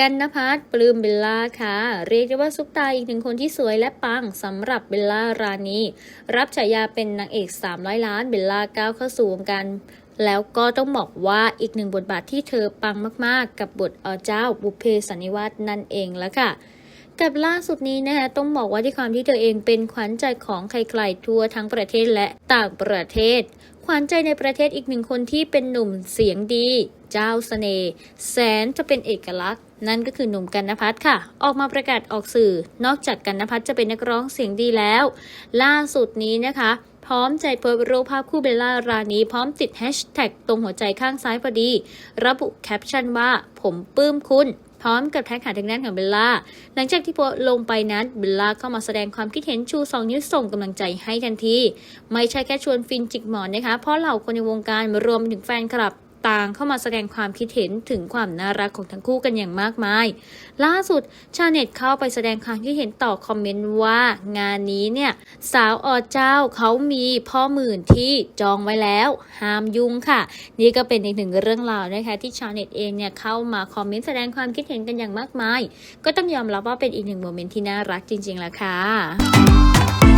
กันนภัสปลื้มเบลล่าค่ะ เรียกได้ว่าซุปตาอีกหนึ่งคนที่สวยและปังสำหรับเบลล่ารานีรับฉายาเป็นนางเอก 300 ล้านเบลล่าก้าวเข้าสู่วงการแล้วก็ต้องบอกว่าอีกหนึ่งบทบาทที่เธอปังมากๆ กับบทอเจ้าบุพเพสันนิวาสนั่นเองแล้วค่ะกับล่าสุดนี้นะคะต้องบอกว่าที่ความที่เธอเองเป็นขวัญใจของใครๆทั่วทั้งประเทศและต่างประเทศ ขวัญใจในประเทศอีกหนึ่งคนที่เป็นหนุ่มเสียงดี เจ้าเสน่ห์แสนจะเป็นเอกลักษณ์ นั่นก็คือหนุ่มกันนภัทค่ะ ออกมาประกาศออกสื่อ นอกจากกันนภัทจะเป็นนักร้องเสียงดีแล้ว ล่าสุดนี้นะคะพร้อมใจโพสต์รูปภาพคู่เบลล่ารานีพร้อมติดแฮชแท็กตรงหัวใจข้างซ้ายพอดี ระบุแคปชั่นว่า ผมปลื้มคุณ ร้อมกับแท็กหาทางด้านของเบลล่า หลังจากที่โพสลงไปนั้นเบลล่าเข้ามาแสดงความคิดเห็นชู2นิ้วส่งกำลังใจให้ทันที ไม่ใช่แค่ชวนฟินจิกหมอนนะคะ เพราะเหล่าคนในวงการรวมถึงแฟนคลับ ต่างเข้ามาแสดงความคิดเห็นถึงความน่ารักของทั้งคู่กันอย่างมากมาย ล่าสุดชาวเน็ตเข้าไปแสดงความคิดเห็นต่อคอมเมนต์ว่า งานนี้เนี่ยสาวอเจ้าเขามีพ่อหมื่นที่จองไว้แล้วห้ามยุ่งค่ะ นี่ก็เป็นอีกหนึ่งเรื่องราวนะคะที่ชาวเน็ตเองเนี่ยเข้ามาคอมเมนต์แสดงความคิดเห็นกันอย่างมากมาย ก็ต้องยอมรับว่าเป็นอีกหนึ่งโมเมนต์ที่น่ารักจริงๆแหละค่ะ